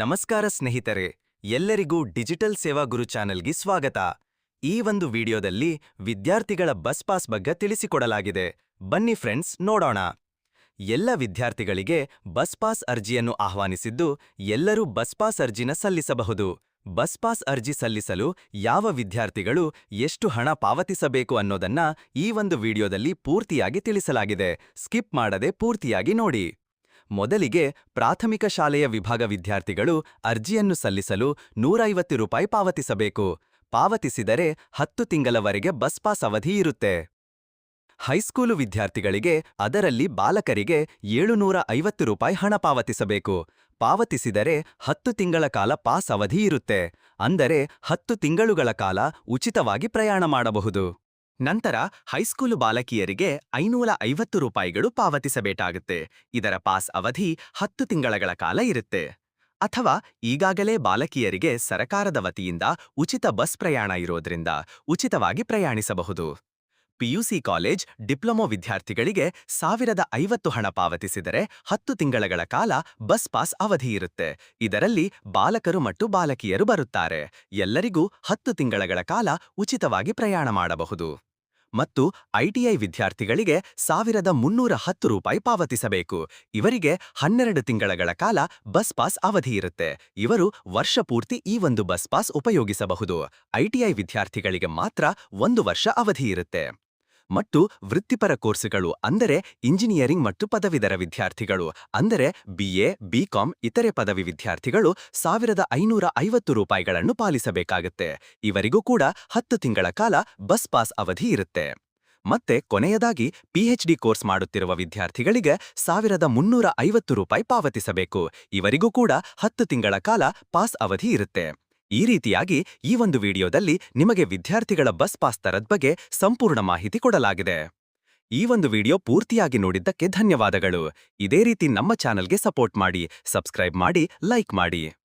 ನಮಸ್ಕಾರ ಸ್ನೇಹಿತರೆ, ಎಲ್ಲರಿಗೂ ಡಿಜಿಟಲ್ ಸೇವಾ ಗುರು ಚಾನೆಲ್ಗೆ ಸ್ವಾಗತ. ಈ ಒಂದು ವಿಡಿಯೋದಲ್ಲಿ ವಿದ್ಯಾರ್ಥಿಗಳ ಬಸ್ ಪಾಸ್ ಬಗ್ಗೆ ತಿಳಿಸಿಕೊಡಲಾಗಿದೆ. ಬನ್ನಿ ಫ್ರೆಂಡ್ಸ್, ನೋಡೋಣ. ಎಲ್ಲ ವಿದ್ಯಾರ್ಥಿಗಳಿಗೆ ಬಸ್ ಪಾಸ್ ಅರ್ಜಿಯನ್ನು ಆಹ್ವಾನಿಸಿದ್ದು ಎಲ್ಲರೂ ಬಸ್ ಪಾಸ್ ಅರ್ಜಿನ ಸಲ್ಲಿಸಬಹುದು. ಬಸ್ ಪಾಸ್ ಅರ್ಜಿ ಸಲ್ಲಿಸಲು ಯಾವ ವಿದ್ಯಾರ್ಥಿಗಳು ಎಷ್ಟು ಹಣ ಪಾವತಿಸಬೇಕು ಅನ್ನೋದನ್ನ ಈ ಒಂದು ವಿಡಿಯೋದಲ್ಲಿ ಪೂರ್ತಿಯಾಗಿ ತಿಳಿಸಲಾಗಿದೆ. ಸ್ಕಿಪ್ ಮಾಡದೆ ಪೂರ್ತಿಯಾಗಿ ನೋಡಿ. ಮೊದಲಿಗೆ ಪ್ರಾಥಮಿಕ ಶಾಲೆಯ ವಿಭಾಗ ವಿದ್ಯಾರ್ಥಿಗಳು ಅರ್ಜಿಯನ್ನು ಸಲ್ಲಿಸಲು ನೂರೈವತ್ತು ರೂಪಾಯಿ ಪಾವತಿಸಬೇಕು. ಪಾವತಿಸಿದರೆ ಹತ್ತು ತಿಂಗಳವರೆಗೆ ಬಸ್ ಪಾಸ್ ಅವಧಿ ಇರುತ್ತೆ. ಹೈಸ್ಕೂಲು ವಿದ್ಯಾರ್ಥಿಗಳಿಗೆ ಅದರಲ್ಲಿ ಬಾಲಕರಿಗೆ ಏಳುನೂರ ಐವತ್ತು ರೂಪಾಯಿ ಹಣ ಪಾವತಿಸಬೇಕು. ಪಾವತಿಸಿದರೆ ಹತ್ತು ತಿಂಗಳ ಕಾಲ ಪಾಸ್ ಅವಧಿ ಇರುತ್ತೆ. ಅಂದರೆ ಹತ್ತು ತಿಂಗಳುಗಳ ಕಾಲ ಉಚಿತವಾಗಿ ಪ್ರಯಾಣ ಮಾಡಬಹುದು. ನಂತರ ಹೈಸ್ಕೂಲು ಬಾಲಕಿಯರಿಗೆ ಐನೂರ ಐವತ್ತು ರೂಪಾಯಿಗಳು ಪಾವತಿಸಬೇಕಾಗುತ್ತೆ. ಇದರ ಪಾಸ್ ಅವಧಿ ಹತ್ತು ತಿಂಗಳಗಳ ಕಾಲ ಇರುತ್ತೆ. ಅಥವಾ ಈಗಾಗಲೇ ಬಾಲಕಿಯರಿಗೆ ಸರಕಾರದ ವತಿಯಿಂದ ಉಚಿತ ಬಸ್ ಪ್ರಯಾಣ ಇರೋದ್ರಿಂದ ಉಚಿತವಾಗಿ ಪ್ರಯಾಣಿಸಬಹುದು. ಪಿಯುಸಿ ಕಾಲೇಜ್ ಡಿಪ್ಲೊಮೊ ವಿದ್ಯಾರ್ಥಿಗಳಿಗೆ ಸಾವಿರದ ಐವತ್ತು ಹಣ ಪಾವತಿಸಿದರೆ ಹತ್ತು ತಿಂಗಳಗಳ ಕಾಲ ಬಸ್ ಪಾಸ್ ಅವಧಿ ಇರುತ್ತೆ. ಇದರಲ್ಲಿ ಬಾಲಕರು ಮತ್ತು ಬಾಲಕಿಯರು ಬರುತ್ತಾರೆ. ಎಲ್ಲರಿಗೂ ಹತ್ತು ತಿಂಗಳಗಳ ಕಾಲ ಉಚಿತವಾಗಿ ಪ್ರಯಾಣ ಮಾಡಬಹುದು. ಮತ್ತು ಐಟಿಐ ವಿದ್ಯಾರ್ಥಿಗಳಿಗೆ ಸಾವಿರದ ಮುನ್ನೂರ ಹತ್ತು ರೂಪಾಯಿ ಪಾವತಿಸಬೇಕು. ಇವರಿಗೆ ಹನ್ನೆರಡು ತಿಂಗಳಗಳ ಕಾಲ ಬಸ್ ಪಾಸ್ ಅವಧಿ ಇರುತ್ತೆ. ಇವರು ವರ್ಷ ಪೂರ್ತಿ ಈ ಒಂದು ಬಸ್ ಪಾಸ್ ಉಪಯೋಗಿಸಬಹುದು. ಐಟಿಐ ವಿದ್ಯಾರ್ಥಿಗಳಿಗೆ ಮಾತ್ರ ಒಂದು ವರ್ಷ ಅವಧಿ ಇರುತ್ತೆ. ಮತ್ತು ವೃತ್ತಿಪರ ಕೋರ್ಸುಗಳು, ಅಂದರೆ ಇಂಜಿನಿಯರಿಂಗ್ ಮತ್ತು ಪದವೀಧರ ವಿದ್ಯಾರ್ಥಿಗಳು, ಅಂದರೆ ಬಿಎ ಬಿಕಾಂ ಇತರೆ ಪದವಿ ವಿದ್ಯಾರ್ಥಿಗಳು ಸಾವಿರದ ಐನೂರ ಐವತ್ತು ರೂಪಾಯಿಗಳನ್ನು ಪಾಲಿಸಬೇಕಾಗುತ್ತೆ. ಇವರಿಗೂ ಕೂಡ ಹತ್ತು ತಿಂಗಳ ಕಾಲ ಬಸ್ ಪಾಸ್ ಅವಧಿ ಇರುತ್ತೆ. ಮತ್ತೆ ಕೊನೆಯದಾಗಿ ಪಿಎಚ್ಡಿ ಕೋರ್ಸ್ ಮಾಡುತ್ತಿರುವ ವಿದ್ಯಾರ್ಥಿಗಳಿಗೆ ಸಾವಿರದ ಮುನ್ನೂರ ಐವತ್ತು ರೂಪಾಯಿ ಪಾವತಿಸಬೇಕು. ಇವರಿಗೂ ಕೂಡ ಹತ್ತು ತಿಂಗಳ ಕಾಲ ಪಾಸ್ ಅವಧಿ ಇರುತ್ತೆ. ಈ ರೀತಿಯಾಗಿ ಈ ಒಂದು ವಿಡಿಯೋದಲ್ಲಿ ನಿಮಗೆ ವಿದ್ಯಾರ್ಥಿಗಳ ಬಸ್ ಪಾಸ್ ತರದ ಬಗ್ಗೆ ಸಂಪೂರ್ಣ ಮಾಹಿತಿ ಕೊಡಲಾಗಿದೆ. ಈ ಒಂದು ವಿಡಿಯೋ ಪೂರ್ತಿಯಾಗಿ ನೋಡಿದ್ದಕ್ಕೆ ಧನ್ಯವಾದಗಳು. ಇದೇ ರೀತಿ ನಮ್ಮ ಚಾನಲ್ಗೆ ಸಪೋರ್ಟ್ ಮಾಡಿ, ಸಬ್ಸ್ಕ್ರೈಬ್ ಮಾಡಿ, ಲೈಕ್ ಮಾಡಿ.